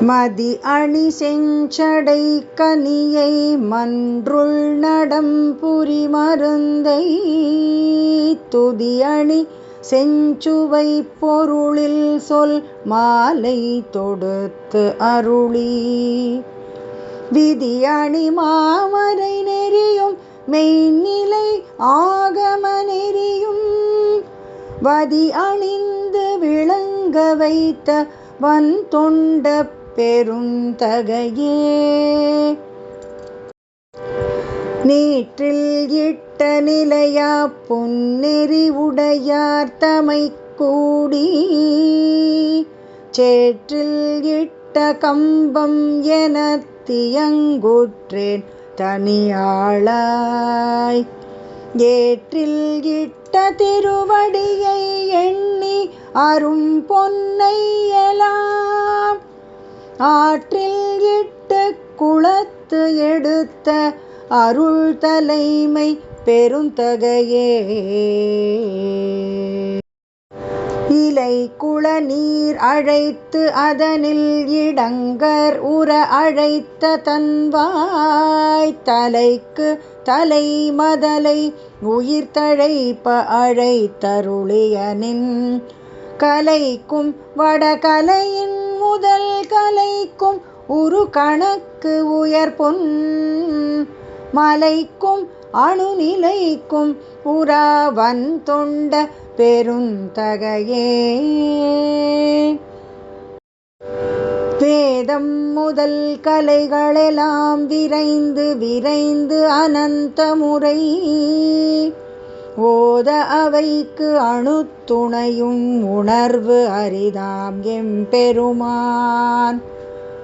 மதி அணி செஞ்சடை கனியை மன்றுள் நடம்புரி மருந்தை. துதி அணி செஞ்சுவை பொருளில் சொல் மாலை தொடுத்து அருளி. விதி அணி மாமரை நெறியும் மெய்நிலை ஆகம நெறியும் வதி அணிந்து விளங்க வைத்த வன் தொண்ட பெருந்தகையே. நீற்றில் இட்ட நிலையா பொன்னெறி உடையார் தமை கூடி சேற்றில் இட்ட கம்பம் என தியங்குற்றேன் தனியாளாய். ஏற்றில் இட்ட திருவடியை அரும் பொன்னையலாம். ஆற்றில் இட்டு குளத்து எடுத்த அருள் தலைமை பெருந்தகையே. இலை குள நீர் அழைத்து அதனில் இடங்கர் உற அழைத்த தன்வாய் தலைக்கு தலை மதலை உயிர் தழைப்ப அழைத்தருளியனின் கலைக்கும் வடகலையின் முதல் கலைக்கும் உரு கணக்கு உயர் பொன். மலைக்கும் அணுநிலைக்கும் உறவன் தொண்ட பெருந்தகையே வேதம் முதல் கலைகளெல்லாம் விரைந்து விரைந்து அனந்த முறை. ஓத அவைக்கு அணுத்துணையும் உணர்வு அரிதாம் எம்பெருமான்.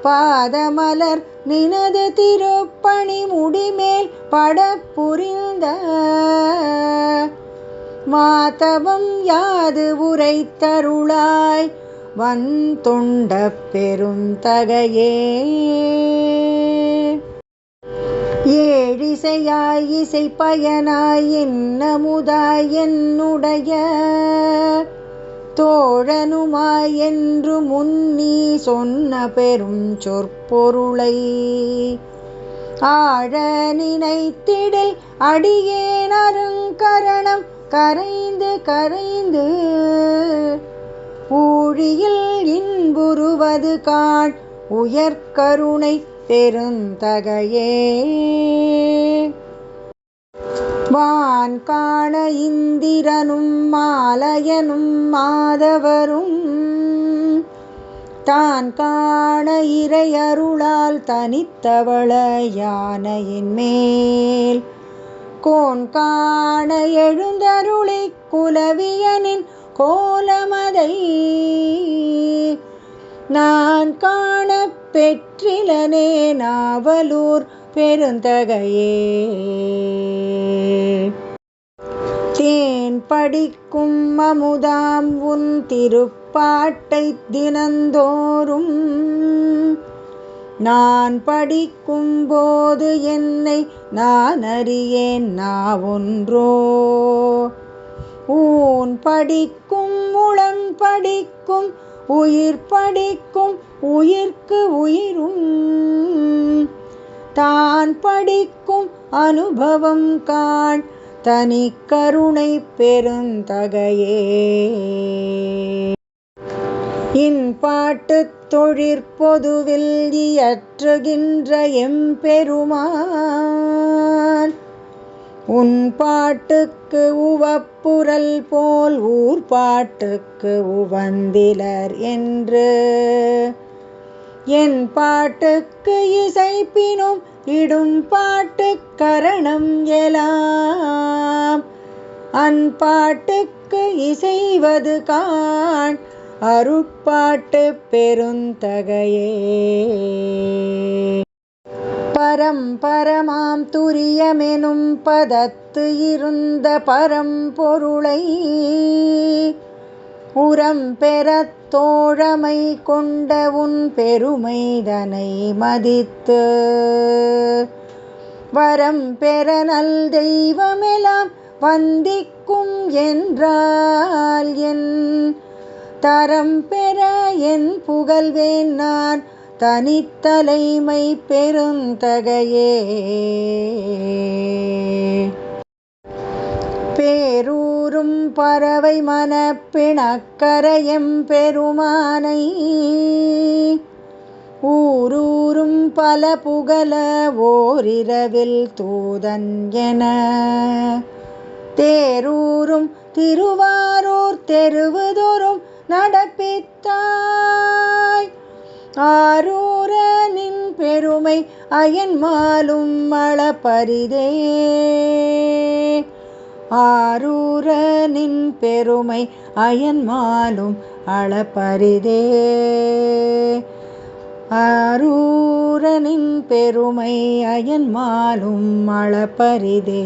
பாதமலர் நினது திருப்பணி முடிமேல் படப்புரிந்த மாதவம் யாது உரைத்தருளாய் வன் தொண்ட பெருந்தகையே. ஏழிசையாய் இசை பயனாய் என்னமுதாய் என்னுடைய தோழனுமாய் என்று முன்னி சொன்ன பெரும் சொற்பொருளை ஆழ நினைத்திடை அடியேன் அருங்கரணம் கரைந்து கரைந்து ஊழியில் இன்புறுவது காண் உயர்கருணை பெருந்தகையே. வான் காண இந்திரனும் மாலையனும் மாதவரும். தான் காண இறை அருளால் தனித்தவள யானையின் மேல். கோன் காண எழுந்தருளை குலவியனின் கோலமதை. நான் காண பெற்றிலனே நாவலூர் பெருந்தகையே. தேன் படிக்கும் அமுதாம் உன் திருப்பாட்டை தினந்தோறும். நான் படிக்கும் போது என்னை நான் அறியேன் நான் ஒன்றோ ஊன் படிக்கும் முழம் படிக்கும் உயிர் படிக்கும் உயிர்க்கு உயிரும். தான் படிக்கும் அனுபவம் காண் தனி கருணை பெருந்தகையே இன்பாட்டு தொழிற்பொதுவில் இயற்றுகின்ற எம்பெருமான் உன் பாட்டுக்கு உவப்புரல் போல் ஊர் பாட்டுக்கு உவந்திலர் என்று. என் பாட்டுக்கு இசைப்பினும் இடும் பாட்டு கரணம் எலாம். அன் பாட்டுக்கு இசைவது கான் அருட்பாட்டு பெருந்தகையே. பரம் பரமாம் துரியமெனும் பதத்து இருந்த பரம்பொருளை உரம் பெறத் தோழமை கொண்ட உன் பெருமைதனை மதித்து. வரம் பெற நல் தெய்வமெலாம் வந்திக்கும் என்றால் என் தரம் பெற என் புகழ்வேன் நான் தனித்தலைமை பெருந்தகையே பேரூரும் பறவை மனப்பிணக்கரையம் பெருமானை. ஊரூரும் பல புகழ ஓரிரவில் தூதன் என. தேரூரும் திருவாரூர் தெருவுதோறும் நடப்பித்தாய். ஆரூரனின் பெருமை அயன்மாலும் அளப்பரிதே ஆரூர நின் பெருமை அயன்மாலும் அளப்பரிதே. ஆரூரனின் பெருமை அயன்மாலும் அளப்பரிதே.